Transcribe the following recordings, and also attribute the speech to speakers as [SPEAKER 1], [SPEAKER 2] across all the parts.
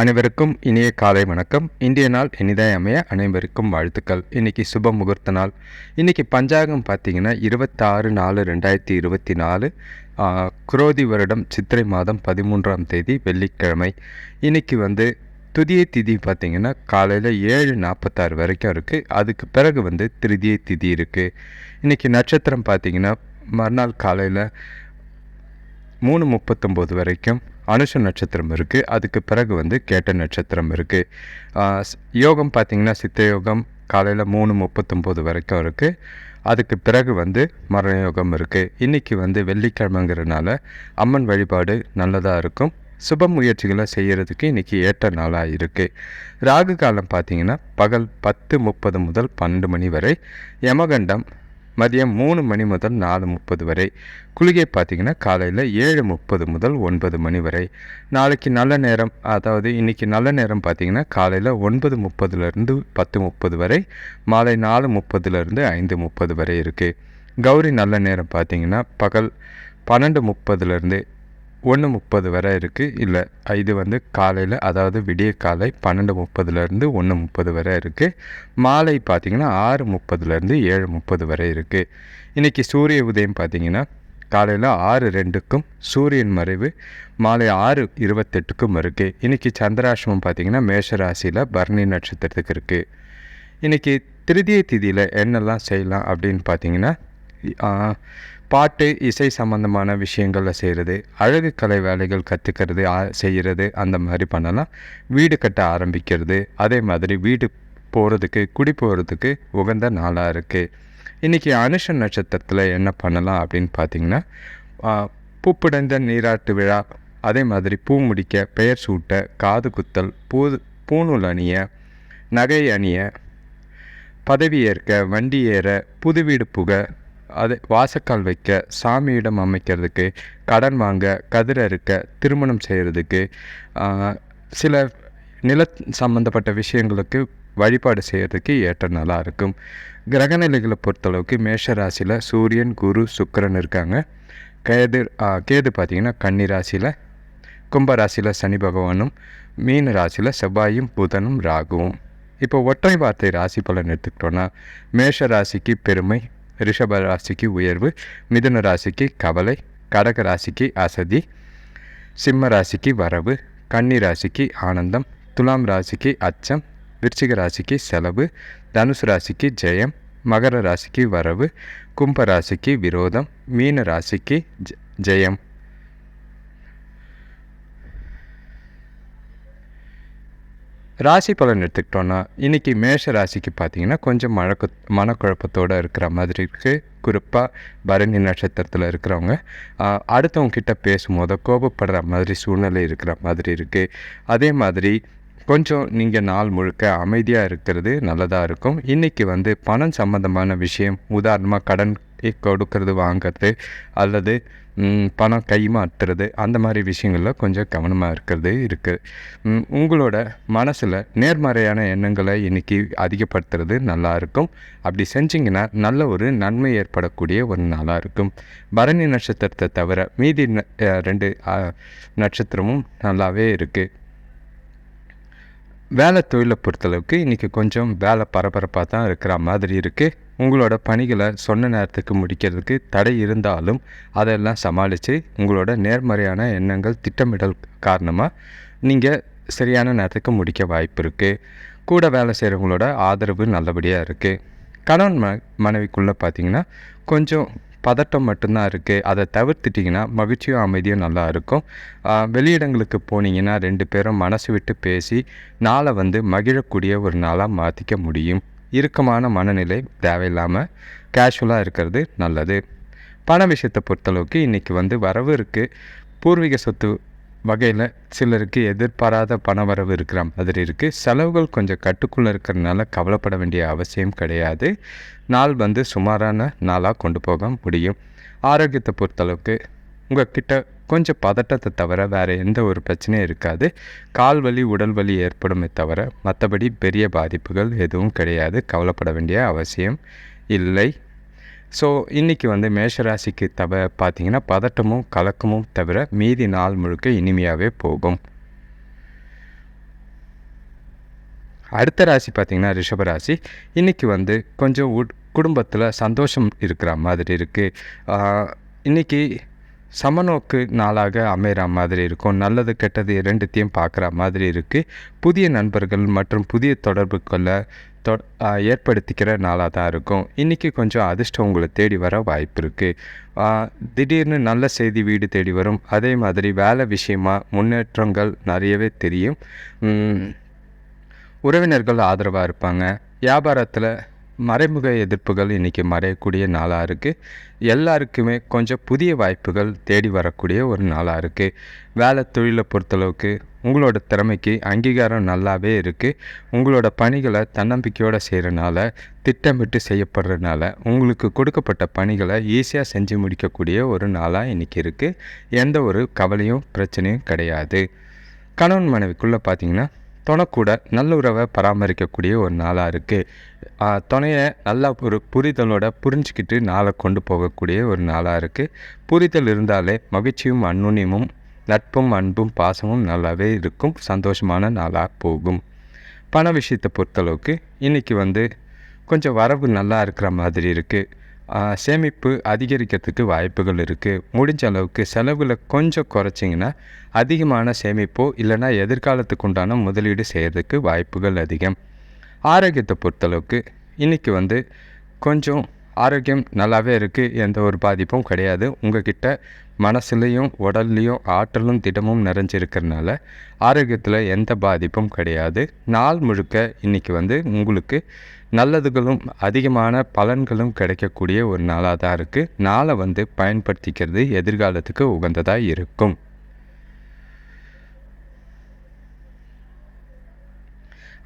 [SPEAKER 1] அனைவருக்கும் இனிய காலை வணக்கம். இந்திய நாள் இனிதாய் அமைய அனைவருக்கும் வாழ்த்துக்கள். இன்னைக்கு சுப முகூர்த்த நாள். இன்னைக்கு பஞ்சாங்கம் பார்த்தீங்கன்னா இருபத்தாறு நாலு ரெண்டாயிரத்தி இருபத்தி நாலு குரோதி வருடம் சித்திரை மாதம் பதிமூன்றாம் தேதி வெள்ளிக்கிழமை. இன்னைக்கு வந்து துதிய திதி பார்த்திங்கன்னா காலையில் ஏழு நாற்பத்தாறு வரைக்கும் இருக்குது அதுக்கு பிறகு வந்து திருதிய திதி இருக்குது இன்றைக்கி நட்சத்திரம் பார்த்திங்கன்னா மறுநாள் காலையில் மூணு முப்பத்தொம்போது வரைக்கும் அனுஷ நட்சத்திரம் இருக்குது அதுக்கு பிறகு வந்து கேட்ட நட்சத்திரம் இருக்குது யோகம் பார்த்திங்கன்னா சித்த யோகம் காலையில் மூணு முப்பத்தொம்போது வரைக்கும் இருக்குது அதுக்கு பிறகு வந்து மரணயோகம் இருக்குது இன்றைக்கி வந்து வெள்ளிக்கிழமைங்கிறனால அம்மன் வழிபாடு நல்லதாக இருக்கும். சுப முயற்சிகளை செய்கிறதுக்கு இன்றைக்கி ஏற்ற நாளாக இருக்குது ராகு காலம் பார்த்திங்கன்னா பகல் பத்து முப்பது முதல் பன்னெண்டு மணி வரை. யமகண்டம் மதியம் மூணு மணி முதல் நாலு முப்பது வரை. குளிகை பார்த்திங்கன்னா காலையில் ஏழு முப்பது முதல் ஒன்பது மணி வரை. நாளைக்கு நல்ல நேரம் அதாவது இன்றைக்கி நல்ல நேரம் பார்த்திங்கன்னா காலையில் ஒன்பது முப்பதுலேருந்து பத்து முப்பது வரை. மாலை நாலு முப்பதுலேருந்து ஐந்து முப்பது வரை இருக்குது கௌரி நல்ல நேரம் பார்த்திங்கன்னா பகல் பன்னெண்டு முப்பதுலேருந்து ஒன்று முப்பது வரை இருக்குது இல்லை இது வந்து காலையில் அதாவது விடிய காலை பன்னெண்டு முப்பதுலேருந்து ஒன்று முப்பது வரை இருக்குது மாலை பார்த்திங்கன்னா ஆறு முப்பதுலேருந்து ஏழு முப்பது வரை இருக்குது இன்றைக்கி சூரிய உதயம் பார்த்திங்கன்னா காலையில் ஆறு ரெண்டுக்கும் சூரியன் மறைவு மாலை ஆறு இருபத்தெட்டுக்கும் இருக்குது இன்றைக்கி சந்திராசிரமம் பார்த்திங்கன்னா மேஷராசியில் பரணி நட்சத்திரத்துக்கு இருக்குது இன்றைக்கி திருதிய திதியில் என்னெல்லாம் செய்யலாம் அப்படின்னு பார்த்தீங்கன்னா பாட்டு இசை சம்மந்தமான விஷயங்களில் செய்கிறது அழகு கலை வேலைகள் கற்றுக்கிறது செய்கிறது அந்த மாதிரி பண்ணலாம். வீடு கட்ட ஆரம்பிக்கிறது அதே மாதிரி வீடு போகிறதுக்கு குடி போகிறதுக்கு உகந்த நாளாக இருக்குது இன்றைக்கி அனுஷ நட்சத்திரத்தில் என்ன பண்ணலாம் அப்படின்னு பார்த்தீங்கன்னா பூப்புடைந்த நீராட்டு விழா அதே மாதிரி பூ முடிக்க பெயர் சூட்ட காது குத்தல் பூ பூணூல் அணிய நகை அணிய பதவி ஏற்க வண்டி ஏற புது வீடு புக அது வாசக்கால் வைக்க சாமியிடம் அமைக்கிறதுக்கு கடன் வாங்க கதிர் அறுக்க திருமணம் செய்கிறதுக்கு சில நில சம்மந்தப்பட்ட விஷயங்களுக்கு வழிபாடு செய்கிறதுக்கு ஏற்ற நாளாக இருக்கும். கிரகநிலைகளை பொறுத்தளவுக்கு மேஷ ராசியில் சூரியன் குரு சுக்கரன் இருக்காங்க. கேது கேது பார்த்திங்கன்னா கன்னி ராசியில் கும்ப ராசியில் சனி பகவானும் மீன ராசியில் செவ்வாயும் புதனும் ராகுவும். இப்போ ஒற்றை வார்த்தை ராசி பலன் எடுத்துக்கிட்டோன்னா மேஷ ராசிக்கு பெருமை ரிஷப ராசிக்கு உயர்வு மிதுன ராசிக்கு கவலை கடக ராசிக்கு அசதி சிம்ம ராசிக்கு வரவு கன்னி ராசிக்கு ஆனந்தம் துலாம் ராசிக்கு அச்சம் விருச்சிக ராசிக்கு செலவு தனுசு ராசிக்கு ஜெயம் மகர ராசிக்கு வரவு கும்ப ராசிக்கு விரோதம் மீன ராசிக்கு ஜெயம். ராசி பலன் எடுத்துக்கிட்டோன்னா இன்றைக்கி மேஷ ராசிக்கு பார்த்தீங்கன்னா கொஞ்சம் மழக்கு மனக்குழப்பத்தோடு இருக்கிற மாதிரி இருக்குது குறிப்பாக பரணி நட்சத்திரத்தில் இருக்கிறவங்க அடுத்தவங்க கிட்ட பேசும்போது கோபப்படுற மாதிரி சூழ்நிலை இருக்கிற மாதிரி இருக்குது அதே மாதிரி கொஞ்சம் நீங்கள் நாள் முழுக்க அமைதியாக இருக்கிறது நல்லதாக இருக்கும். இன்றைக்கி வந்து பணம் சம்மந்தமான விஷயம் உதாரணமாக கடன் கொடுக்கறது வாங்கிறது அல்லது பணம் கைமாற்றுறது அந்த மாதிரி விஷயங்களில் கொஞ்சம் கவனமாக இருக்கிறது இருக்குது உங்களோட மனசில் நேர்மறையான எண்ணங்களை இன்றைக்கி அதிகப்படுத்துறது நல்லாயிருக்கும் அப்படி செஞ்சிங்கன்னா நல்ல ஒரு நன்மை ஏற்படக்கூடிய ஒரு நாளாக இருக்கும். பரணி நட்சத்திரத்தை தவிர மீதி ரெண்டு நட்சத்திரமும் நல்லாவே இருக்குது வேலை தொழிலை பொறுத்தளவுக்கு இன்றைக்கி கொஞ்சம் வேலை பரபரப்பாக தான் இருக்கிற மாதிரி இருக்குது உங்களோட பணிகளை சொன்ன நேரத்துக்கு முடிக்கிறதுக்கு தடை இருந்தாலும் அதெல்லாம் சமாளித்து உங்களோட நேர்மறையான எண்ணங்கள் திட்டமிடல் காரணமாக நீங்கள் சரியான நேரத்துக்கு முடிக்க வாய்ப்பு இருக்குது கூட வேலை செய்கிறவங்களோட ஆதரவு நல்லபடியாக இருக்குது கணவன் ம மனைவிக்குள்ளே பார்த்தீங்கன்னா கொஞ்சம் பதட்டம் மட்டும்தான் இருக்குது அதை தவிர்த்துட்டிங்கன்னா மகிழ்ச்சியும் அமைதியும் நல்லா இருக்கும். வெளியிடங்களுக்கு போனீங்கன்னா ரெண்டு பேரும் மனசு விட்டு பேசி நாளை வந்து மகிழக்கூடிய ஒரு நாளாக மாற்றிக்க முடியும். இறுக்கமான மனநிலை தேவையில்லாமல் கேஷுவலாக இருக்கிறது நல்லது. பண விஷயத்தை பொறுத்தளவுக்கு இன்றைக்கி வந்து வரவு இருக்குது பூர்வீக சொத்து வகையில் சிலருக்கு எதிர்பாராத பண வரவு இருக்கிற மாதிரி இருக்குது செலவுகள் கொஞ்சம் கட்டுக்குள்ளே இருக்கிறதுனால கவலைப்பட வேண்டிய அவசியம் கிடையாது. நாள் வந்து சுமாரான நாளாக கொண்டு போக முடியும். ஆரோக்கியத்தை பொறுத்தளவுக்கு உங்கள் கிட்ட கொஞ்சம் பதட்டத்தை தவிர வேறு எந்த ஒரு பிரச்சனையும் இருக்காது. கால் வலி உடல் வலி ஏற்படுமே தவிர மற்றபடி பெரிய பாதிப்புகள் எதுவும் கிடையாது. கவலைப்பட வேண்டிய அவசியம் இல்லை. ஸோ இன்றைக்கி வந்து மேஷராசிக்கு தவ பார்த்திங்கன்னா பதட்டமும் கலக்கமும் தவிர மீதி நாள் முழுக்க இனிமையாகவே போகும். அடுத்த ராசி பார்த்திங்கன்னா ரிஷபராசி இன்றைக்கி வந்து கொஞ்சம் உட் குடும்பத்தில் சந்தோஷம் இருக்கிற மாதிரி இருக்குது இன்றைக்கி சமநோக்கு நாளாக அமைகிற மாதிரி இருக்கும். நல்லது கெட்டது இரண்டுத்தையும் பார்க்குற மாதிரி இருக்குது புதிய நண்பர்கள் மற்றும் புதிய தொடர்புகளை தொ ஏற்படுத்திக்கிற நாளாக தான் இருக்கும். இன்றைக்கி கொஞ்சம் அதிர்ஷ்டம் உங்களை தேடி வர வாய்ப்பு இருக்குது திடீர்னு நல்ல செய்தி வீடு தேடி வரும். அதே மாதிரி வேலை விஷயமா முன்னேற்றங்கள் நிறையவே தெரியும். உறவினர்கள் ஆதரவாக இருப்பாங்க. வியாபாரத்தில் மறைமுக எதிர்ப்புகள் இன்றைக்கி மறையக்கூடிய நாளாக இருக்குது எல்லாருக்குமே கொஞ்சம் புதிய வாய்ப்புகள் தேடி வரக்கூடிய ஒரு நாளாக இருக்குது வேலை தொழிலை பொறுத்தளவுக்கு உங்களோட திறமைக்கு அங்கீகாரம் நல்லாவே இருக்குது உங்களோட பணிகளை தன்னம்பிக்கையோடு செய்கிறனால திட்டமிட்டு செய்யப்படுறதுனால உங்களுக்கு கொடுக்கப்பட்ட பணிகளை ஈஸியாக செஞ்சு முடிக்கக்கூடிய ஒரு நாளாக இன்றைக்கி இருக்குது எந்த ஒரு கவலையும் பிரச்சனையும் கிடையாது. கணவன் மனைவிக்குள்ளே பார்த்திங்கன்னா துணைக்கூட நல்லுறவை பராமரிக்கக்கூடிய ஒரு நாளாக இருக்குது துணையை நல்லா ஒரு புரிதலோட புரிஞ்சுக்கிட்டு நாளை கொண்டு போகக்கூடிய ஒரு நாளாக இருக்குது புரிதல் இருந்தாலே மகிழ்ச்சியும் அன்னுணியமும் நட்பும் அன்பும் பாசமும் நல்லாவே இருக்கும். சந்தோஷமான நாளாக போகும். பண விஷயத்தை பொறுத்தளவுக்கு இன்றைக்கி வந்து கொஞ்சம் வரவு நல்லா இருக்கிற மாதிரி இருக்குது சேமிப்பு அதிகரிக்கிறதுக்கு வாய்ப்புகள் இருக்குது முடிஞ்ச அளவுக்கு செலவில் கொஞ்சம் குறைச்சிங்கன்னா அதிகமான சேமிப்போ இல்லைனா எதிர்காலத்துக்கு உண்டான முதலீடு செய்கிறதுக்கு வாய்ப்புகள் அதிகம். ஆரோக்கியத்தை பொறுத்தளவுக்கு இன்றைக்கி வந்து கொஞ்சம் ஆரோக்கியம் நல்லாவே இருக்குது எந்த ஒரு பாதிப்பும் கிடையாது. உங்ககிட்ட மனசுலேயும் உடல்லையும் ஆற்றலும் திடமும் நிறைஞ்சிருக்கிறதுனால ஆரோக்கியத்தில் எந்த பாதிப்பும் கிடையாது. நாள் முழுக்க இன்றைக்கி வந்து உங்களுக்கு நல்லதுகளும் அதிகமான பலன்களும் கிடைக்கக்கூடிய ஒரு நாளாக தான் இருக்குது நாளை வந்து பயன்படுத்திக்கிறது எதிர்காலத்துக்கு உகந்ததாக இருக்கும்.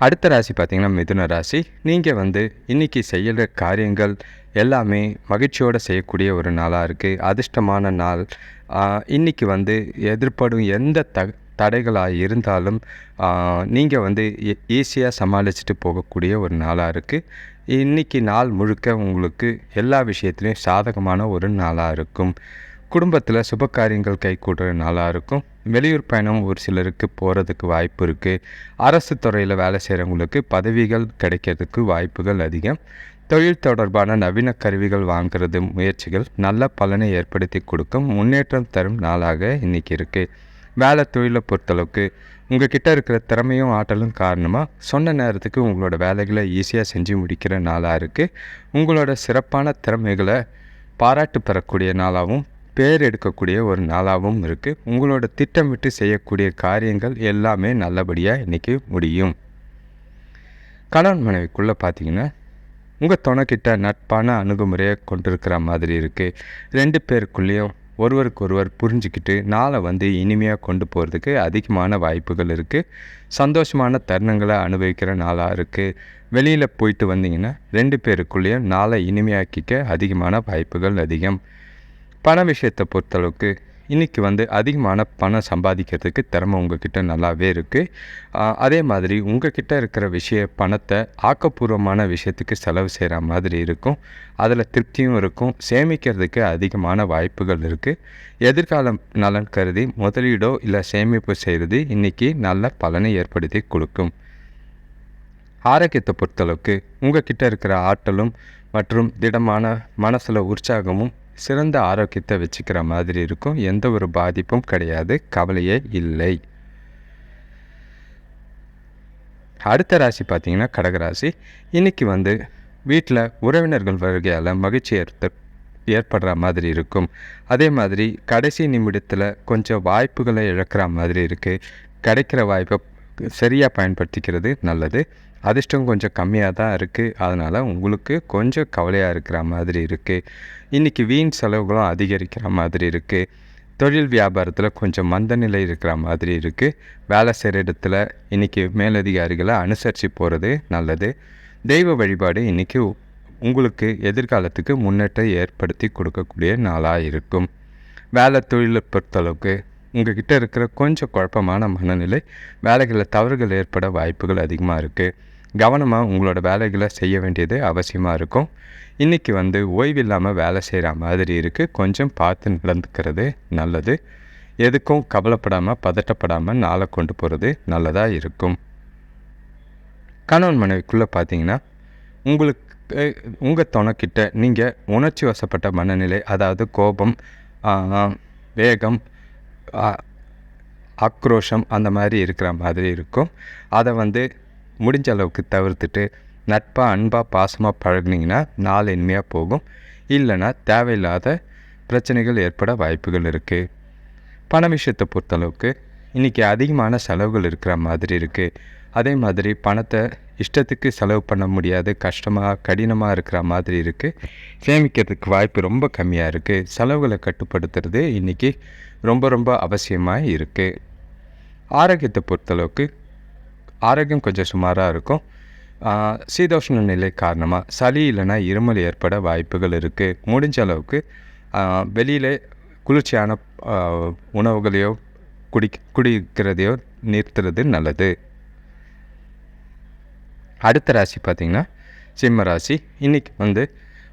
[SPEAKER 1] அடுத்த ராசி பார்த்திங்கன்னா மிதுன ராசி. நீங்கள் வந்து இன்றைக்கி செய்கிற காரியங்கள் எல்லாமே மகிழ்ச்சியோடு செய்யக்கூடிய ஒரு நாளாக இருக்குது அதிர்ஷ்டமான நாள். இன்றைக்கி வந்து எதிர்ப்படும் எந்த த தடைகளாக இருந்தாலும் நீங்கள் வந்து ஈஸியாக சமாளிச்சுட்டு போகக்கூடிய ஒரு நாளாக இருக்குது இன்றைக்கி நாள் முழுக்க உங்களுக்கு எல்லா விஷயத்துலேயும் சாதகமான ஒரு நாளாக இருக்கும். குடும்பத்தில் சுப காரியங்கள் கைகூடுற நாளாக இருக்கும். வெளியூர் பயணம் ஒரு சிலருக்கு போகிறதுக்கு வாய்ப்பு இருக்குது அரசு துறையில் வேலை செய்கிறவங்களுக்கு பதவிகள் கிடைக்கிறதுக்கு வாய்ப்புகள் அதிகம். தொழில் தொடர்பான நவீன கருவிகள் வாங்கிறது முயற்சிகள் நல்ல பலனை ஏற்படுத்தி கொடுக்கும். முன்னேற்றம் தரும் நாளாக இன்றைக்கி இருக்குது வேலை தொழிலை பொறுத்தளவுக்கு உங்கள் கிட்டே இருக்கிற திறமையும் ஆற்றலும் காரணமாக சொன்ன நேரத்துக்கு உங்களோட வேலைகளை ஈஸியாக செஞ்சு முடிக்கிற நாளாக இருக்குது உங்களோட சிறப்பான திறமைகளை பாராட்டு பெறக்கூடிய நாளாகவும் பேர் எடுக்கக்கூடிய ஒரு நாளாகவும் இருக்குது உங்களோட திட்டமிட்டு செய்யக்கூடிய காரியங்கள் எல்லாமே நல்லபடியாக இன்றைக்கி முடியும். கணவன் மனைவிக்குள்ளே பார்த்தீங்கன்னா உங்கள் துணைக்கிட்ட நட்பான அணுகுமுறையை கொண்டிருக்கிற மாதிரி இருக்குது ரெண்டு பேருக்குள்ளேயும் ஒருவருக்கொருவர் புரிஞ்சுக்கிட்டு நாளை வந்து இனிமையாக கொண்டு போகிறதுக்கு அதிகமான வாய்ப்புகள் இருக்குது சந்தோஷமான தருணங்களை அனுபவிக்கிற நாளாக இருக்குது வெளியில் போயிட்டு வந்தீங்கன்னா ரெண்டு பேருக்குள்ளேயும் நாளை இனிமையாக்கிக்க அதிகமான வாய்ப்புகள் அதிகம். பண விஷயத்தை பொறுத்தளவுக்கு இன்றைக்கி வந்து அதிகமான பணம் சம்பாதிக்கிறதுக்கு திறமை உங்ககிட்ட நல்லாவே இருக்குது அதே மாதிரி உங்ககிட்ட இருக்கிற விஷய பணத்தை ஆக்கப்பூர்வமான விஷயத்துக்கு செலவு செய்கிற மாதிரி இருக்கும். அதில் திருப்தியும் இருக்கும். சேமிக்கிறதுக்கு அதிகமான வாய்ப்புகள் இருக்குது எதிர்காலம் நலன் கருதி முதலீடோ இல்லை சேமிப்பு செய்கிறது இன்றைக்கி நல்ல பலனை ஏற்படுத்தி கொடுக்கும். ஆரோக்கியத்தை பொறுத்தளவுக்கு உங்கக்கிட்ட இருக்கிற ஆற்றலும் மற்றும் திடமான மனசில் உற்சாகமும் சிறந்த ஆரோக்கியத்தை வச்சுக்கிற மாதிரி இருக்கும். எந்த ஒரு பாதிப்பும் கிடையாது. கவலையே இல்லை. அடுத்த ராசி பார்த்திங்கன்னா கடகராசி இன்றைக்கி வந்து வீட்டில் உறவினர்கள் வருகையால் மகிழ்ச்சி ஏற்ப ஏற்படுற மாதிரி இருக்கும். அதே மாதிரி கடைசி நிமிடத்தில் கொஞ்சம் வாய்ப்புகளை இழக்கிற மாதிரி இருக்குது கிடைக்கிற வாய்ப்பை சரியாக பயன்படுத்திக்கிறது நல்லது. அதிர்ஷ்டம் கொஞ்சம் கம்மியாக தான் இருக்குது அதனால் உங்களுக்கு கொஞ்சம் கவலையாக இருக்கிற மாதிரி இருக்குது இன்றைக்கி வீண் செலவுகளும் அதிகரிக்கிற மாதிரி இருக்குது தொழில் வியாபாரத்தில் கொஞ்சம் மந்த நிலை இருக்கிற மாதிரி இருக்குது வேலை செய்கிற இடத்துல இன்றைக்கி மேலதிகாரிகளை அனுசரித்து போகிறது நல்லது. தெய்வ வழிபாடு இன்றைக்கி உங்களுக்கு எதிர்காலத்துக்கு முன்னேற்றம் ஏற்படுத்தி கொடுக்கக்கூடிய நாளாக இருக்கும். வேலை தொழிலை பொறுத்தளவுக்கு உங்கள் கிட்டே இருக்கிற கொஞ்சம் குழப்பமான மனநிலை வேலைகளில் தவறுகள் ஏற்பட வாய்ப்புகள் அதிகமாக இருக்குது கவனமாக உங்களோட வேலைகளை செய்ய வேண்டியது அவசியமாக இருக்கும். இன்றைக்கி வந்து ஓய்வில்லாமல் வேலை செய்கிற மாதிரி இருக்குது கொஞ்சம் பார்த்து நடந்துக்கிறது நல்லது. எதுக்கும் கவலைப்படாமல் பதட்டப்படாமல் நாளை கொண்டு போகிறது நல்லதாக இருக்கும். கணவன் மனைவிக்குள்ளே பார்த்தீங்கன்னா உங்களுக்கு உங்கள் துணைக்கிட்ட நீங்கள் உணர்ச்சி வசப்பட்ட மனநிலை அதாவது கோபம் வேகம் ஆக்ரோஷம் அந்த மாதிரி இருக்கிற மாதிரி இருக்கும். அதை வந்து முடிஞ்ச அளவுக்கு தவிர்த்துட்டு நட்பாக அன்பாக பாசமாக பழகுனீங்கன்னா நாள் இனிமையாக போகும். இல்லைன்னா தேவையில்லாத பிரச்சனைகள் ஏற்பட வாய்ப்புகள் இருக்குது பண விஷயத்தை பொறுத்தளவுக்கு இன்றைக்கி அதிகமான செலவுகள் இருக்கிற மாதிரி இருக்குது அதே மாதிரி பணத்தை இஷ்டத்துக்கு செலவு பண்ண முடியாது கஷ்டமாக கடினமாக இருக்கிற மாதிரி இருக்குது சேமிக்கிறதுக்கு வாய்ப்பு ரொம்ப கம்மியாக இருக்குது செலவுகளை கட்டுப்படுத்துறது இன்றைக்கி ரொம்ப ரொம்ப அவசியமாக இருக்குது ஆரோக்கியத்தை பொறுத்தளவுக்கு ஆரோக்கியம் கொஞ்சம் சுமாராக இருக்கும். சீதோஷ்ண நிலை காரணமாக சளி இல்லைன்னா இருமல் ஏற்பட வாய்ப்புகள் இருக்குது முடிஞ்ச அளவுக்கு ஆஹ் குளிர்ச்சியான உணவுகளையோ குடி குடிக்கிறதையோ நிறுத்துறது நல்லது. அடுத்த ராசி பார்த்திங்கன்னா சிம்ம ராசி. இன்றைக்கி வந்து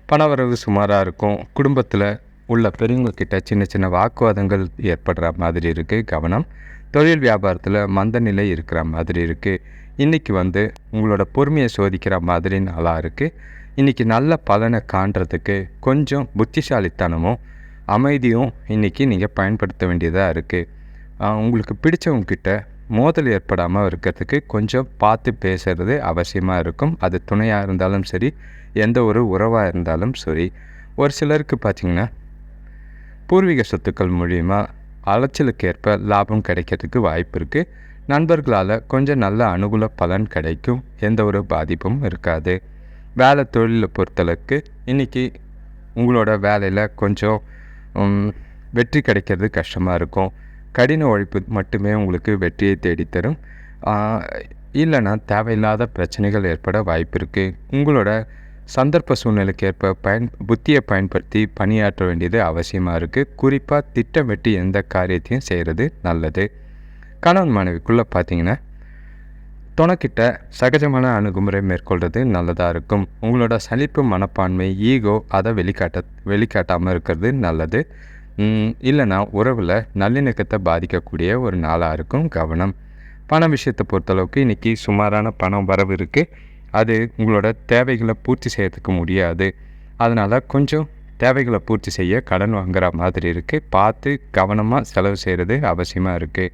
[SPEAKER 1] பணவரவு சுமாராக இருக்கும். குடும்பத்தில் உள்ள பெரியவங்க கிட்ட சின்ன சின்ன வாக்குவாதங்கள் ஏற்படுற மாதிரி இருக்குது கவனம். தொழில் வியாபாரத்தில் மந்த நிலை இருக்கிற மாதிரி இருக்குது இன்றைக்கி வந்து உங்களோட பொறுமையை சோதிக்கிற மாதிரி நாளாக இருக்குது இன்றைக்கி நல்ல பலனை காண்றதுக்கு கொஞ்சம் புத்திசாலித்தனமும் அமைதியும் இன்றைக்கி நீங்கள் பயன்படுத்த வேண்டியதாக இருக்குது உங்களுக்கு பிடிச்சவங்கக்கிட்ட மோதல் ஏற்படாமல் இருக்கிறதுக்கு கொஞ்சம் பார்த்து பேசுறது அவசியமாக இருக்கும். அது துணையாக இருந்தாலும் சரி எந்த ஒரு உறவாக இருந்தாலும் சரி. ஒரு சிலருக்கு பார்த்திங்கன்னா பூர்வீக சொத்துக்கள் மூலிமா அலைச்சலுக்கேற்ப லாபம் கிடைக்கிறதுக்கு வாய்ப்பு இருக்குது நண்பர்களால் கொஞ்சம் நல்ல அனுகூல பலன் கிடைக்கும். எந்த ஒரு பாதிப்பும் இருக்காது. வேலை தொழிலை பொறுத்தளவுக்கு இன்றைக்கி உங்களோட வேலையில் கொஞ்சம் வெற்றி கிடைக்கிறது கஷ்டமாக இருக்கும். கடின உழைப்பு மட்டுமே உங்களுக்கு வெற்றியை தேடித்தரும். இல்லைன்னா தேவையில்லாத பிரச்சனைகள் ஏற்பட வாய்ப்பு இருக்குது உங்களோட சந்தர்ப்ப சூழ்நிலைக்கு ஏற்ப பயன் புத்தியை பயன்படுத்தி பணியாற்ற வேண்டியது அவசியமாக இருக்குது குறிப்பாக திட்டமிட்டு எந்த காரியத்தையும் செய்கிறது நல்லது. கணவன் மனைவிக்குள்ளே பார்த்தீங்கன்னா துணைக்கிட்ட சகஜமான அணுகுமுறை மேற்கொள்வது நல்லதாக இருக்கும். உங்களோட சலிப்பு மனப்பான்மை ஈகோ அதை வெளிக்காட்ட வெளிக்காட்டாமல் இருக்கிறது நல்லது. இல்லைனா இல்லைன்னா உறவில் நல்லிணக்கத்தை பாதிக்கக்கூடிய ஒரு நாளாக இருக்கும் கவனம். பண விஷயத்தை பொறுத்தளவுக்கு இன்றைக்கி சுமாரான பணம் வரவு இருக்குது அது உங்களோட தேவைகளை பூர்த்தி செய்யறதுக்கு முடியாது. அதனால் கொஞ்சம் தேவைகளை பூர்த்தி செய்ய கடன் வாங்குற மாதிரி இருக்குது பார்த்து கவனமாக செலவு செய்கிறது அவசியமாக இருக்குது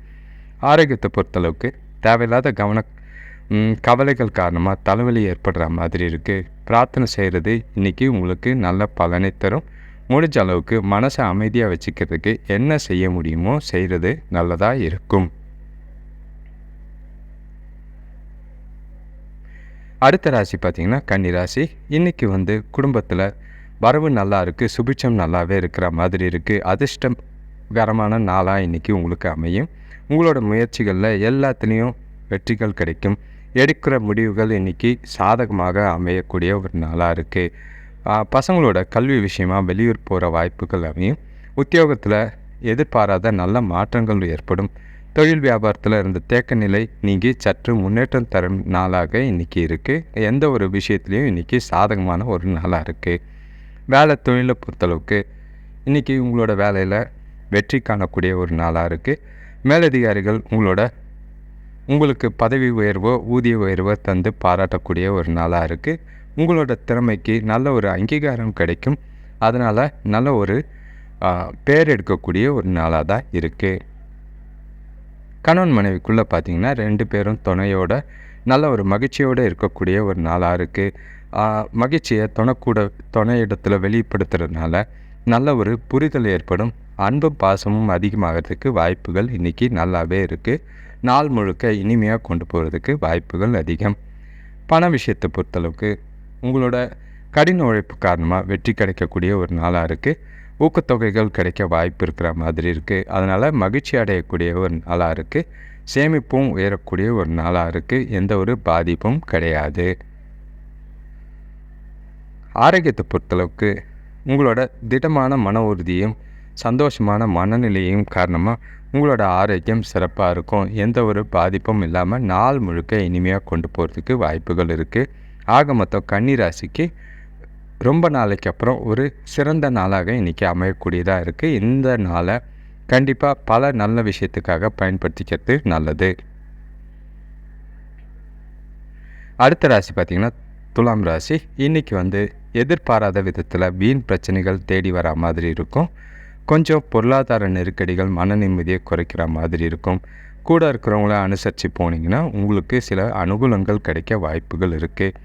[SPEAKER 1] ஆரோக்கியத்தை பொறுத்தளவுக்கு தேவையில்லாத கவன கவலைகள் காரணமாக தலைவலி ஏற்படுற மாதிரி இருக்குது பிரார்த்தனை செய்கிறது இன்றைக்கி உங்களுக்கு நல்ல பலனை தரும். முடிஞ்ச அளவுக்கு மனசை அமைதியாக வச்சுக்கிறதுக்கு என்ன செய்ய முடியுமோ செய்கிறது நல்லதாக இருக்கும். அடுத்த ராசி பார்த்திங்கன்னா கன்னி ராசி. இன்றைக்கி வந்து குடும்பத்தில் வரவு நல்லா இருக்குது சுபிட்சம் நல்லாவே இருக்கிற மாதிரி இருக்குது அதிர்ஷ்டகரமான நாளாக இன்றைக்கி உங்களுக்கு அமையும். உங்களோட முயற்சிகளில் எல்லாத்துலேயும் வெற்றிகள் கிடைக்கும். எடுக்கிற முடிவுகள் இன்றைக்கி சாதகமாக அமையக்கூடிய ஒரு நாளாக இருக்குது பசங்களோட கல்வி விஷயமாக வெளியூர் போகிற வாய்ப்புகள் அமையும். உத்தியோகத்தில் எதிர்பாராத நல்ல மாற்றங்கள் ஏற்படும். தொழில் வியாபாரத்தில் இருந்த தேக்க நிலை நீங்கி சற்று முன்னேற்றம் தரும் நாளாக இன்றைக்கி இருக்குது எந்த ஒரு விஷயத்துலையும் இன்றைக்கி சாதகமான ஒரு நாளாக இருக்குது வேலை தொழிலை பொறுத்தளவுக்கு இன்றைக்கி உங்களோட வேலையில் வெற்றி காணக்கூடிய ஒரு நாளாக இருக்குது மேலதிகாரிகள் உங்களோட உங்களுக்கு பதவி உயர்வோ ஊதிய உயர்வோ தந்து பாராட்டக்கூடிய ஒரு நாளாக இருக்குது உங்களோட திறமைக்கு நல்ல ஒரு அங்கீகாரம் கிடைக்கும். அதனால் நல்ல ஒரு பேர் எடுக்கக்கூடிய ஒரு நாளாக தான் இருக்குது கணவன் மனைவிக்குள்ளே பார்த்தீங்கன்னா ரெண்டு பேரும் துணையோட நல்ல ஒரு மகிழ்ச்சியோடு இருக்கக்கூடிய ஒரு நாளாக இருக்குது மகிழ்ச்சியை துணைக்கூட துணை இடத்துல வெளிப்படுத்துறதுனால நல்ல ஒரு புரிதல் ஏற்படும். அன்பும் பாசமும் அதிகமாகிறதுக்கு வாய்ப்புகள் இன்றைக்கி நல்லாவே இருக்குது நாள் முழுக்க இனிமையாக கொண்டு போகிறதுக்கு வாய்ப்புகள் அதிகம். பண விஷயத்தை பொறுத்தளவுக்கு உங்களோட கடின உழைப்பு காரணமாக வெற்றி கிடைக்கக்கூடிய ஒரு நாளாக இருக்குது ஊக்கத்தொகைகள் கிடைக்க வாய்ப்பு இருக்கிற மாதிரி இருக்குது அதனால் மகிழ்ச்சி அடையக்கூடிய ஒரு நாளாக இருக்குது சேமிப்பும் உயரக்கூடிய ஒரு நாளாக இருக்குது எந்த ஒரு பாதிப்பும் கிடையாது. ஆரோக்கியத்தை பொறுத்தளவுக்கு உங்களோட திடமான மன உறுதியும் சந்தோஷமான மனநிலையும் காரணமாக உங்களோட ஆரோக்கியம் சிறப்பாக இருக்கும். எந்த ஒரு பாதிப்பும் இல்லாமல் நாள் முழுக்க இனிமையாக கொண்டு போகிறதுக்கு வாய்ப்புகள் இருக்குது ஆக மொத்தம் கன்னிராசிக்கு ரொம்ப நாளைக்கு அப்புறம் ஒரு சிறந்த நாளாக இன்றைக்கி அமையக்கூடியதாக இருக்குது இந்த நாளை கண்டிப்பாக பல நல்ல விஷயத்துக்காக பயன்படுத்திக்கிறது நல்லது. அடுத்த ராசி பார்த்திங்கன்னா துலாம் ராசி. இன்றைக்கி வந்து எதிர்பாராத விதத்தில் வீண் பிரச்சனைகள் தேடி வர மாதிரி இருக்கும். கொஞ்சம் பொருளாதார நெருக்கடிகள் மன நிம்மதியை குறைக்கிற மாதிரி இருக்கும். கூட இருக்கிறவங்கள அனுசரித்து போனீங்கன்னா உங்களுக்கு சில அனுகூலங்கள் கிடைக்க வாய்ப்புகள் இருக்குது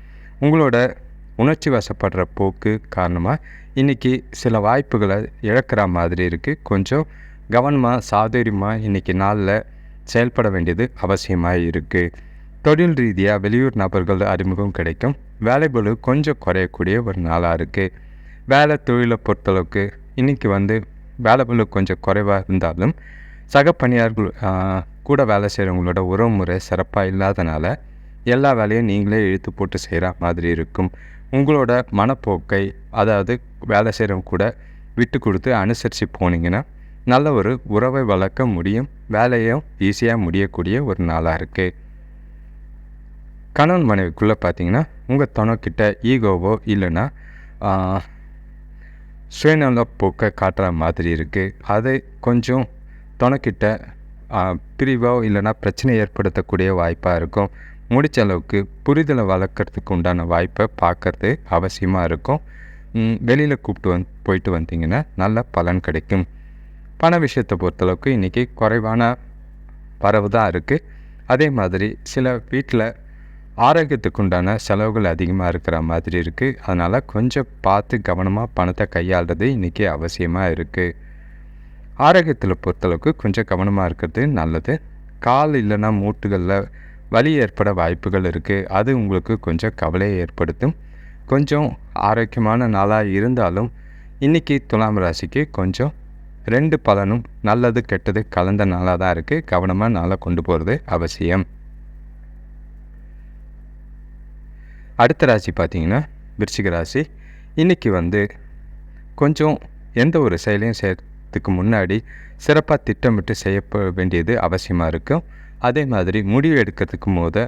[SPEAKER 1] உங்களோட உணர்ச்சி வசப்படுற போக்கு காரணமாக இன்றைக்கி சில வாய்ப்புகளை இழக்கிற மாதிரி இருக்குது கொஞ்சம் கவனமாக சாதுரியமாக இன்றைக்கி நாளில் செயல்பட வேண்டியது அவசியமாக இருக்குது தொழில் ரீதியாக வெளியூர் நபர்கள் அறிமுகம் கிடைக்கும். வேலைபளு கொஞ்சம் குறையக்கூடிய ஒரு நாளாக இருக்குது வேலை தொழிலை பொறுத்தளவுக்கு இன்றைக்கி வந்து வேலைபளு கொஞ்சம் குறைவாக இருந்தாலும் சக பணியாளர்கள் கூட வேலை செய்கிறவங்களோட உறவு முறை சிறப்பாக இல்லாதனால எல்லா வேலையும் நீங்களே இழுத்து போட்டு செய்கிற மாதிரி இருக்கும். உங்களோட மனப்போக்கை அதாவது வேலை செய்கிறவங்க கூட விட்டு கொடுத்து அனுசரித்து போனீங்கன்னா நல்ல ஒரு உறவை வளர்க்க முடியும் வேலையும் ஈஸியாக முடியக்கூடிய ஒரு நாளாக இருக்குது கணவன் மனைவிக்குள்ளே பார்த்தீங்கன்னா உங்கள் தனக்கிட்ட ஈகோவோ இல்லைன்னா சுயநல போக்கை காட்டுற மாதிரி இருக்குது அதை கொஞ்சம் துணைக்கிட்ட பிரிவோ இல்லைன்னா பிரச்சனை ஏற்படுத்தக்கூடிய வாய்ப்பாக இருக்கும். முடிச்ச அளவுக்கு புரிதலை வளர்க்குறதுக்கு உண்டான வாய்ப்பை பார்க்கறது அவசியமாக இருக்கும். வெளியில் கூப்பிட்டு வந் போயிட்டு வந்தீங்கன்னா நல்ல பலன் கிடைக்கும். பண விஷயத்தை பொறுத்தளவுக்கு இன்றைக்கி குறைவான வரவு தான் இருக்குது அதே மாதிரி சில வீட்டில் ஆரோக்கியத்துக்கு உண்டான செலவுகள் அதிகமாக இருக்கிற மாதிரி இருக்குது அதனால் கொஞ்சம் பார்த்து கவனமாக பணத்தை கையாளுறது இன்றைக்கி அவசியமாக இருக்குது ஆரோக்கியத்தில் பொறுத்தளவுக்கு கொஞ்சம் கவனமாக இருக்கிறது நல்லது. கால் இல்லைன்னா மூட்டுகளில் வலி ஏற்பட வாய்ப்புகள் இருக்குது அது உங்களுக்கு கொஞ்சம் கவலையை ஏற்படுத்தும். கொஞ்சம் ஆரோக்கியமான நாளாக இருந்தாலும் இன்றைக்கி துலாம் ராசிக்கு கொஞ்சம் ரெண்டு பலனும் நல்லது கெட்டது கலந்த நாளாக தான் இருக்குது கவனமாக நாளாக கொண்டு போகிறது அவசியம். அடுத்த ராசி பார்த்திங்கன்னா விருச்சிக ராசி. இன்றைக்கி வந்து கொஞ்சம் எந்த ஒரு செயலையும் செய்யறதுக்கு முன்னாடி சிறப்பாக திட்டமிட்டு செய்ய வேண்டியது அவசியமாக இருக்கும். அதே மாதிரி முடிவு எடுக்கிறதுக்கு போது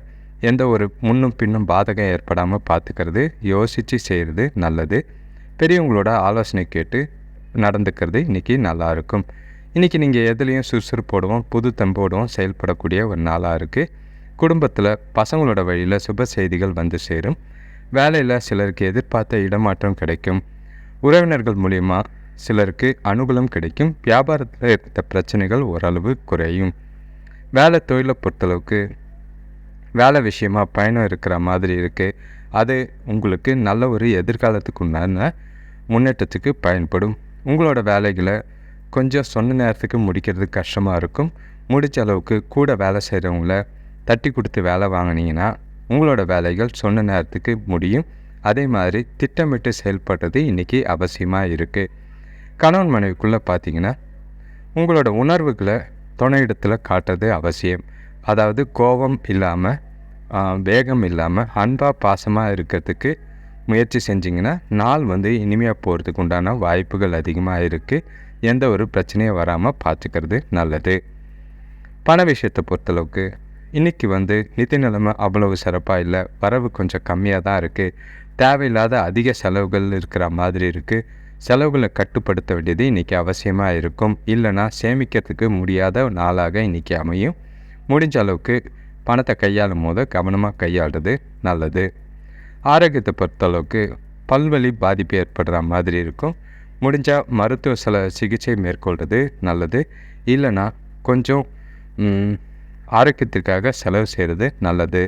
[SPEAKER 1] எந்த ஒரு முன்னும் பின்னும் பாதகம் ஏற்படாமல் பார்த்துக்கிறது யோசித்து செய்கிறது நல்லது. பெரியவங்களோட ஆலோசனை கேட்டு நடந்துக்கிறது இன்றைக்கி நல்லாயிருக்கும் இன்றைக்கி நீங்கள் எதுலேயும் சுறுசுறுப்போடுவோம் புது தம்போடவும் செயல்படக்கூடிய ஒரு நாளாக இருக்குது குடும்பத்தில் பசங்களோட வழியில் சுப செய்திகள் வந்து சேரும். வேலையில் சிலருக்கு எதிர்பார்த்த இடமாற்றம் கிடைக்கும். உறவினர்கள் மூலிமா சிலருக்கு அனுகூலம் கிடைக்கும். வியாபாரத்தில் இருந்த பிரச்சனைகள் ஓரளவு குறையும். வேலை தொழிலை பொறுத்தளவுக்கு வேலை விஷயமாக பயணம் இருக்கிற மாதிரி இருக்குது அது உங்களுக்கு நல்ல ஒரு எதிர்காலத்துக்கு உண்டான முன்னேற்றத்துக்கு பயன்படும். உங்களோட வேலைகளை கொஞ்சம் சொன்ன நேரத்துக்கு முடிக்கிறது கஷ்டமாக இருக்கும். முடித்த அளவுக்கு கூட வேலை செய்கிறவங்கள தட்டி கொடுத்து வேலை வாங்கினீங்கன்னா உங்களோட வேலைகள் சொன்ன நேரத்துக்கு முடியும். அதே மாதிரி திட்டமிட்டு செயல்படுறது இன்றைக்கி அவசியமாக இருக்குது கணவன் மனைவிக்குள்ளே பார்த்தீங்கன்னா உங்களோட உணர்வுகளை துணை இடத்துல காட்டுறது அவசியம். அதாவது கோபம் இல்லாமல் வேகம் இல்லாமல் அன்பாக பாசமாக இருக்கிறதுக்கு முயற்சி செஞ்சிங்கன்னா நாள் வந்து இனிமையாக போகிறதுக்கு உண்டான வாய்ப்புகள் அதிகமாக இருக்குது எந்த ஒரு பிரச்சனையும் வராமல் பார்த்துக்கிறது நல்லது. பண விஷயத்தை பொறுத்தளவுக்கு இன்றைக்கி வந்து நிதி நிலைமை அவ்வளவு சிறப்பாக இல்லை. வரவு கொஞ்சம் கம்மியாக தான் இருக்குது தேவையில்லாத அதிக செலவுகள் இருக்கிற மாதிரி இருக்குது செலவுகளை கட்டுப்படுத்த வேண்டியது இன்றைக்கி அவசியமாக இருக்கும். இல்லைனா சேமிக்கிறதுக்கு முடியாத நாளாக இன்றைக்கி அமையும். முடிஞ்ச அளவுக்கு பணத்தை கையாளும் போது கவனமாக கையாளுறது நல்லது. ஆரோக்கியத்தை பொறுத்தளவுக்கு பல்வழி பாதிப்பு ஏற்படுற மாதிரி இருக்கும். முடிஞ்சால் மருத்துவ சில சிகிச்சை மேற்கொள்வது நல்லது. இல்லைன்னா கொஞ்சம் ஆரோக்கியத்திற்காக செலவு செய்கிறது நல்லது.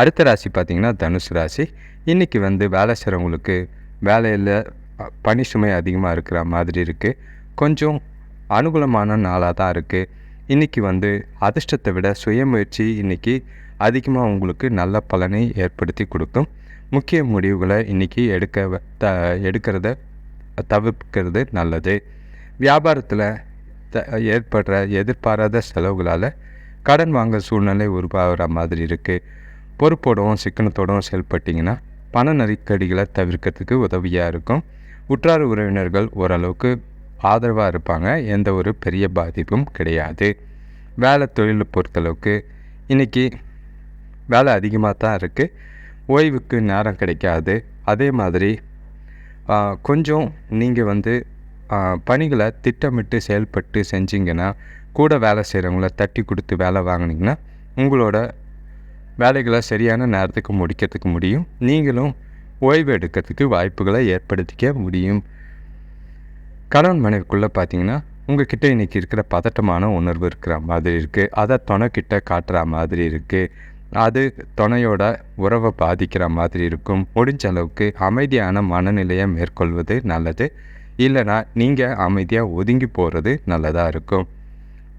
[SPEAKER 1] அடுத்த ராசி பார்த்திங்கன்னா தனுசு ராசி. இன்றைக்கி வந்து வேலை செய்கிறவங்களுக்கு வேலையில் பணி சுமை அதிகமாக இருக்கிற மாதிரி இருக்குது கொஞ்சம் அனுகூலமான நாளாக தான் இருக்குது இன்றைக்கி வந்து அதிர்ஷ்டத்தை விட சுயமுயற்சி இன்றைக்கி அதிகமாக உங்களுக்கு நல்ல பலனை ஏற்படுத்தி கொடுக்கும். முக்கிய முடிவுகளை இன்றைக்கி எடுக்க த எடுக்கிறத தவிர்க்கிறது நல்லது. வியாபாரத்தில் த ஏற்படுற எதிர்பாராத செலவுகளால் கடன் வாங்க சூழ்நிலை உருவாகிற மாதிரி இருக்குது பொறுப்போடவும் சிக்கனத்தோடவும் செயல்பட்டிங்கன்னா பண நெருக்கடிகளை தவிர்க்கிறதுக்கு உதவியாக இருக்கும். உற்றார் உறவினர்கள் ஓரளவுக்கு ஆதரவாக இருப்பாங்க. எந்த ஒரு பெரிய பாதிப்பும் கிடையாது. வேலை தொழிலை பொறுத்தளவுக்கு இன்றைக்கி வேலை அதிகமாக தான் இருக்குது ஓய்வுக்கு நேரம் கிடைக்காது. அதே மாதிரி கொஞ்சம் நீங்கள் வந்து பணிகளை திட்டமிட்டு செயல்பட்டு செஞ்சிங்கன்னா கூட வேலை செய்கிறவங்கள தட்டி கொடுத்து வேலை வாங்கினீங்கன்னா உங்களோட வேலைகளை சரியான நேரத்துக்கு முடிக்கிறதுக்கு முடியும். நீங்களும் ஓய்வு எடுக்கிறதுக்கு வாய்ப்புகளை ஏற்படுத்திக்க முடியும். கணவன் மனைவிக்குள்ளே பார்த்தீங்கன்னா உங்ககிட்ட இன்றைக்கி இருக்கிற பதட்டமான உணர்வு இருக்கிற மாதிரி இருக்குது அதை துணைக்கிட்ட காட்டுற மாதிரி இருக்குது அது துணையோட உறவை பாதிக்கிற மாதிரி இருக்கும். முடிஞ்ச அளவுக்கு அமைதியான மனநிலையை மேற்கொள்வது நல்லது. இல்லைனா நீங்கள் அமைதியாக ஒதுங்கி போகிறது நல்லதாக இருக்கும்.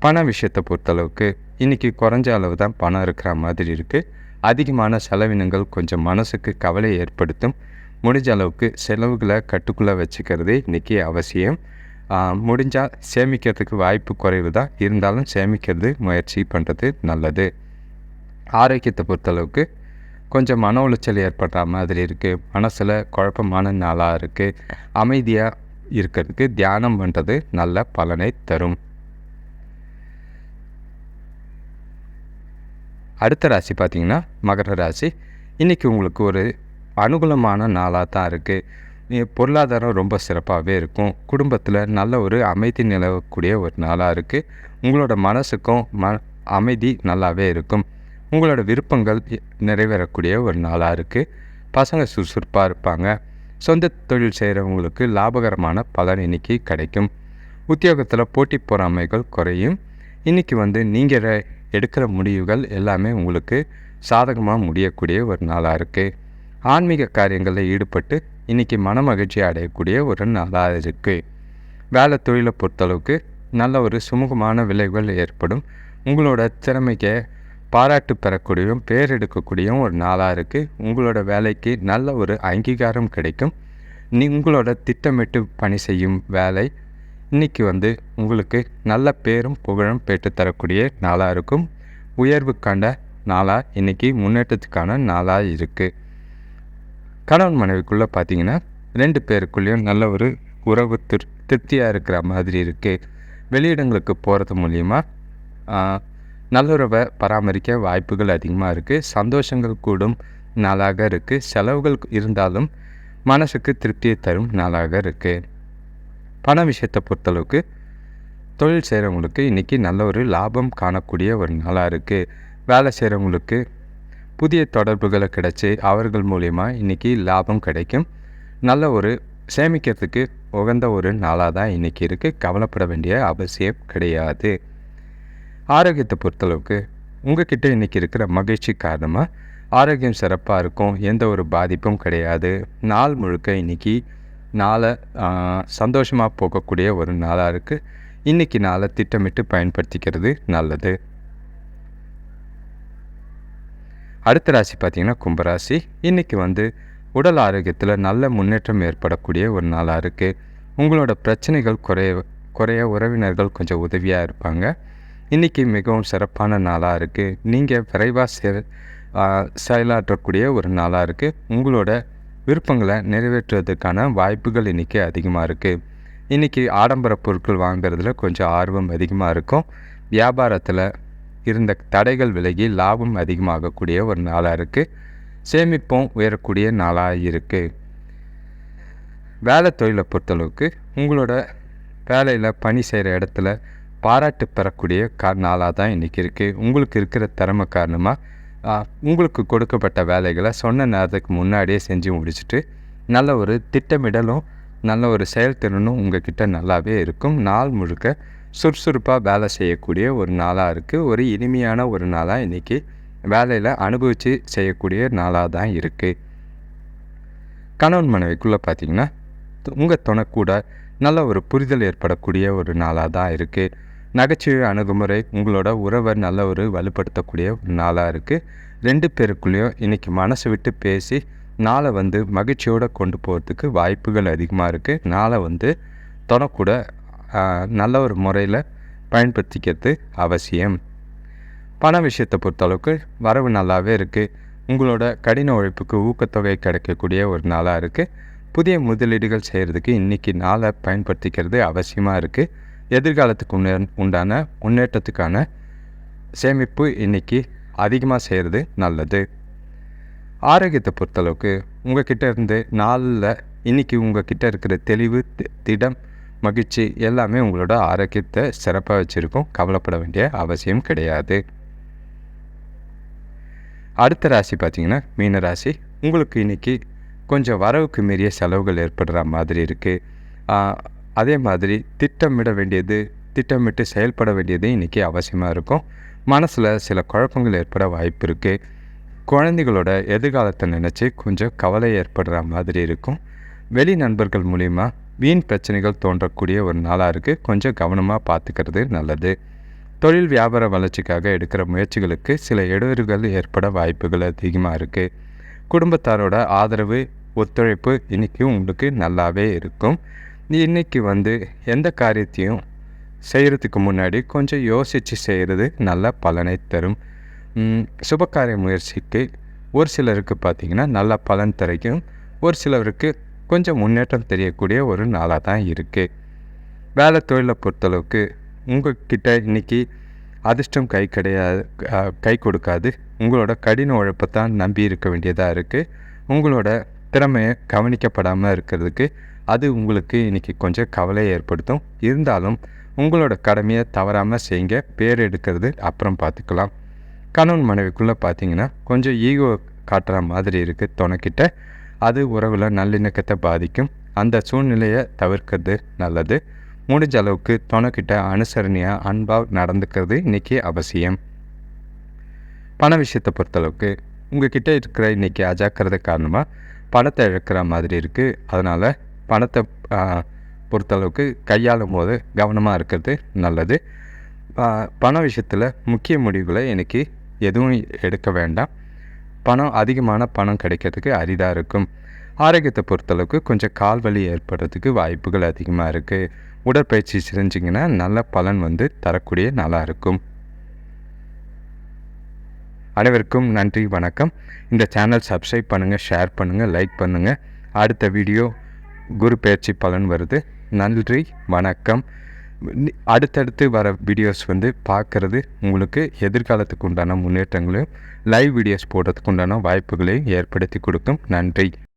[SPEAKER 1] பண விஷயத்தை பொறுத்தளவுக்கு இன்றைக்கி குறைஞ்ச அளவு தான் பணம் இருக்கிற மாதிரி இருக்குது அதிகமான செலவினங்கள் கொஞ்சம் மனசுக்கு கவலை ஏற்படுத்தும். முடிஞ்ச அளவுக்கு செலவுகளை கட்டுக்குள்ளே வச்சுக்கிறது இன்றைக்கி அவசியம். முடிஞ்சால் சேமிக்கிறதுக்கு வாய்ப்பு குறைவு தான். இருந்தாலும் சேமிக்கிறது முயற்சி பண்ணுறது நல்லது. ஆரோக்கியத்தை பொறுத்தளவுக்கு கொஞ்சம் மன உளைச்சல் ஏற்படுற மாதிரி இருக்குது மனசில் குழப்பமான நாளாக இருக்குது அமைதியாக இருக்கிறதுக்கு தியானம் பண்ணுறது நல்ல பலனை தரும். அடுத்த ராசி பார்த்திங்கன்னா மகர ராசி. இன்றைக்கி உங்களுக்கு ஒரு அனுகூலமான நாளாக தான் இருக்குது பொருளாதாரம் ரொம்ப சிறப்பாகவே இருக்கும். குடும்பத்தில் நல்ல ஒரு அமைதி நிலவக்கூடிய ஒரு நாளாக இருக்குது உங்களோட மனசுக்கும் ம அமைதி நல்லாவே இருக்கும். உங்களோட விருப்பங்கள் நிறைவேறக்கூடிய ஒரு நாளாக இருக்குது பசங்க சுறுசுறுப்பாக இருப்பாங்க. சொந்த தொழில் செய்கிறவங்களுக்கு லாபகரமான பலன் இன்றைக்கி கிடைக்கும். உத்தியோகத்தில் போட்டி பொறாமைகள் குறையும். இன்றைக்கி வந்து நீங்கள் எடுக்கிற முடிவுகள் எல்லாமே உங்களுக்கு சாதகமாக முடியக்கூடிய ஒரு நாளாக இருக்குது ஆன்மீக காரியங்களில் ஈடுபட்டு இன்றைக்கி மன மகிழ்ச்சி அடையக்கூடிய ஒரு நாளாக இருக்குது வேலை தொழிலை பொறுத்தளவுக்கு நல்ல ஒரு சுமூகமான விளைவுகள் ஏற்படும். உங்களோட திறமைக்கு பாராட்டு பெறக்கூடியும் பேர் எடுக்கக்கூடியும் ஒரு நாளாக இருக்குது உங்களோட வேலைக்கு நல்ல ஒரு அங்கீகாரம் கிடைக்கும். நீ உங்களோட திட்டமிட்டு பணி செய்யும் வேலை இன்றைக்கி வந்து உங்களுக்கு நல்ல பேரும் புகழும் பெற்றுத்தரக்கூடிய நாளாக இருக்கும். உயர்வுக்கான நாளாக இன்றைக்கி முன்னேற்றத்துக்கான நாளாக இருக்குது கணவன் மனைவிக்குள்ளே பார்த்தீங்கன்னா ரெண்டு பேருக்குள்ளேயும் நல்ல ஒரு உறவு திரு திருப்தியாக இருக்கிற மாதிரி இருக்குது வெளியிடங்களுக்கு போகிறது மூலிமா நல்லுறவை பராமரிக்க வாய்ப்புகள் அதிகமாக இருக்குது சந்தோஷங்கள் கூடும் நாளாக இருக்குது செலவுகள் இருந்தாலும் மனசுக்கு திருப்தியை தரும் நாளாக இருக்குது பண விஷயத்தை பொறுத்தளவுக்கு தொழில் செய்கிறவங்களுக்கு இன்றைக்கி நல்ல ஒரு லாபம் காணக்கூடிய ஒரு நாளாக இருக்குது வேலை செய்கிறவங்களுக்கு புதிய தொடர்புகளை கிடச்சி அவர்கள் மூலயமா இன்றைக்கி லாபம் கிடைக்கும். நல்ல ஒரு சேமிக்கிறதுக்கு உகந்த ஒரு நாளாக தான் இன்றைக்கி இருக்குது கவலைப்பட வேண்டிய அவசியம் கிடையாது. ஆரோக்கியத்தை பொறுத்தளவுக்கு உங்ககிட்ட இன்றைக்கி இருக்கிற மகிழ்ச்சி காரணமாக ஆரோக்கியம் சிறப்பாக இருக்கும். எந்த ஒரு பாதிப்பும் கிடையாது. நாள் முழுக்க இன்றைக்கி நாளை சந்தோஷமாக போகக்கூடிய ஒரு நாளாக இருக்குது இன்றைக்கி நாளை திட்டமிட்டு பயன்படுத்திக்கிறது நல்லது. அடுத்த ராசி பார்த்திங்கன்னா கும்பராசி. இன்றைக்கி வந்து உடல் ஆரோக்கியத்தில் நல்ல முன்னேற்றம் ஏற்படக்கூடிய ஒரு நாளாக இருக்குது உங்களோட பிரச்சனைகள் குறைய குறைய உறவினர்கள் கொஞ்சம் உதவியாக இருப்பாங்க. இன்றைக்கி மிகவும் சிறப்பான நாளாக இருக்குது நீங்கள் விரைவாக செ செயலாற்றக்கூடிய ஒரு நாளாக இருக்குது உங்களோட விருப்பங்களை நிறைவேற்றுவதற்கான வாய்ப்புகள் இன்றைக்கி அதிகமாக இருக்குது இன்றைக்கி ஆடம்பர பொருட்கள் வாங்குறதுல கொஞ்சம் ஆர்வம் அதிகமாக இருக்கும். வியாபாரத்தில் இருந்த தடைகள் விலகி லாபம் அதிகமாகக்கூடிய ஒரு நாளாக இருக்குது சேமிப்பும் உயரக்கூடிய நாளாக இருக்குது வேலை தொழிலை பொறுத்தளவுக்கு உங்களோட வேலையில் பணி செய்கிற இடத்துல பாராட்டு பெறக்கூடிய கா நாளாக தான் இன்றைக்கி இருக்குது உங்களுக்கு இருக்கிற திறமை காரணமாக உங்களுக்கு கொடுக்கப்பட்ட வேலைகளை சொன்ன நேரத்துக்கு முன்னாடியே செஞ்சு முடிச்சுட்டு நல்ல ஒரு திட்டமிடலும் நல்ல ஒரு செயல்திறனும் உங்ககிட்ட நல்லாவே இருக்கும். நாள் முழுக்க சுறுசுறுப்பாக வேலை செய்யக்கூடிய ஒரு நாளாக இருக்குது ஒரு இனிமையான ஒரு நாளாக இன்றைக்கி வேலையில் அனுபவித்து செய்யக்கூடிய நாளாக தான் இருக்குது கணவன் மனைவிக்குள்ளே பார்த்திங்கன்னா உங்கள் துணை கூட நல்ல ஒரு புரிதல் ஏற்படக்கூடிய ஒரு நாளாக தான் இருக்குது நகைச்சுவை அணுகுமுறை உங்களோட உறவை நல்ல ஒரு வலுப்படுத்தக்கூடிய ஒரு நாளாக இருக்குது ரெண்டு பேருக்குள்ளேயும் இன்றைக்கி மனசு விட்டு பேசி நாளை வந்து மகிழ்ச்சியோடு கொண்டு போகிறதுக்கு வாய்ப்புகள் அதிகமாக இருக்குது நாளை வந்து தொடக்கூட நல்ல ஒரு முறையில் பயன்படுத்திக்கிறது அவசியம். பண விஷயத்தை பொறுத்தளவுக்கு வரவு நல்லாவே இருக்குது உங்களோட கடின உழைப்புக்கு ஊக்கத்தொகை கிடைக்கக்கூடிய ஒரு நாளாக இருக்குது புதிய முதலீடுகள் செய்கிறதுக்கு இன்றைக்கி நாளை பயன்படுத்திக்கிறது அவசியமாக இருக்குது எதிர்காலத்துக்கு முன்னே உண்டான முன்னேற்றத்துக்கான சேமிப்பு இன்றைக்கி அதிகமாக செய்கிறது நல்லது. ஆரோக்கியத்தை பொறுத்தளவுக்கு உங்கள் கிட்டே இருந்து நாளில் இன்றைக்கி உங்கள் கிட்டே இருக்கிற தெளிவு திடம் மகிழ்ச்சி எல்லாமே உங்களோட ஆரோக்கியத்தை சிறப்பாக வச்சுருக்கும். கவலைப்பட வேண்டிய அவசியம் கிடையாது. அடுத்த ராசி பார்த்திங்கன்னா மீன ராசி. உங்களுக்கு இன்றைக்கி கொஞ்சம் வரவுக்கு மீறிய செலவுகள் ஏற்படுற மாதிரி இருக்குது அதே மாதிரி திட்டமிட வேண்டியது திட்டமிட்டு செயல்பட வேண்டியது இன்றைக்கி அவசியமாக இருக்கும். மனசில் சில குழப்பங்கள் ஏற்பட வாய்ப்பு இருக்குது குழந்தைகளோட எதிர்காலத்தை நினச்சி கொஞ்சம் கவலை ஏற்படுற மாதிரி இருக்கும். வெளி நண்பர்கள் மூலிமா வீண் பிரச்சனைகள் தோன்றக்கூடிய ஒரு நாளாக இருக்குது கொஞ்சம் கவனமாக பார்த்துக்கிறது நல்லது. தொழில் வியாபார வளர்ச்சிக்காக எடுக்கிற முயற்சிகளுக்கு சில இடையூறுகள் ஏற்பட வாய்ப்புகள் அதிகமாக இருக்குது குடும்பத்தாரோட ஆதரவு ஒத்துழைப்பு இன்றைக்கி உங்களுக்கு நல்லாவே இருக்கும். இன்றைக்கி வந்து எந்த காரியத்தையும் செய்கிறதுக்கு முன்னாடி கொஞ்சம் யோசித்து செய்கிறது நல்ல பலனை தரும். சுபகாரிய முயற்சிக்கு ஒரு சிலருக்கு பார்த்திங்கன்னா நல்ல பலன் தரைக்கும் ஒரு சிலருக்கு கொஞ்சம் முன்னேற்றம் தெரியக்கூடிய ஒரு நாளாக தான் இருக்குது வேலை தொழிலை பொறுத்தளவுக்கு உங்கள்கிட்ட இன்றைக்கி அதிர்ஷ்டம் கை கிடையாது கை கொடுக்காது. உங்களோட கடின உழைப்பை தான் நம்பி இருக்க வேண்டியதாக இருக்குது உங்களோட திறமையை கவனிக்கப்படாமல் இருக்கிறதுக்கு அது உங்களுக்கு இன்றைக்கி கொஞ்சம் கவலையை ஏற்படுத்தும். இருந்தாலும் உங்களோட கடமையை தவறாமல் செய்யுங்க. பேர் எடுக்கிறது அப்புறம் பார்த்துக்கலாம். கணவன் மனைவிக்குள்ளே பார்த்தீங்கன்னா கொஞ்சம் ஈகோ காட்டுற மாதிரி இருக்குது துணைக்கிட்ட. அது உறவில் நல்லிணக்கத்தை பாதிக்கும். அந்த சூழ்நிலையை தவிர்க்கிறது நல்லது. முடிஞ்ச அளவுக்கு துணைக்கிட்ட அனுசரணையாக அன்பாக நடந்துக்கிறது இன்றைக்கி அவசியம். பண விஷயத்தை பொறுத்தளவுக்கு உங்ககிட்ட இருக்கிற இன்றைக்கி அஜாக்கிரதை காரணமாக பணத்தை இழக்கிற மாதிரி இருக்குது அதனால் பணத்தை பொறுத்தளவுக்கு கையாளும் போது கவனமாக இருக்கிறது நல்லது. பண விஷயத்தில் முக்கிய முடிவுகளை எனக்கு எதுவும் எடுக்க வேண்டாம். பணம் அதிகமான பணம் கிடைக்கிறதுக்கு அரிதாக இருக்கும். ஆரோக்கியத்தை பொறுத்தளவுக்கு கொஞ்சம் கால் வலி ஏற்படுறதுக்கு வாய்ப்புகள் அதிகமாக இருக்குது உடற்பயிற்சி செஞ்சிங்கன்னா நல்ல பலன் வந்து தரக்கூடிய நாளாக இருக்கும். அனைவருக்கும் நன்றி வணக்கம். இந்த சேனல் சப்ஸ்கிரைப் பண்ணுங்கள் ஷேர் பண்ணுங்கள் லைக் பண்ணுங்கள் அடுத்த வீடியோ குரு பயிற்சி பலன் வருது. நன்றி வணக்கம். அடுத்தடுத்து வர வீடியோஸ் வந்து பார்க்குறது உங்களுக்கு எதிர்காலத்துக்கு உண்டான முன்னேற்றங்களையும் லைவ் வீடியோஸ் போடுறதுக்கு உண்டான வாய்ப்புகளையும் ஏற்படுத்தி கொடுக்கும். நன்றி.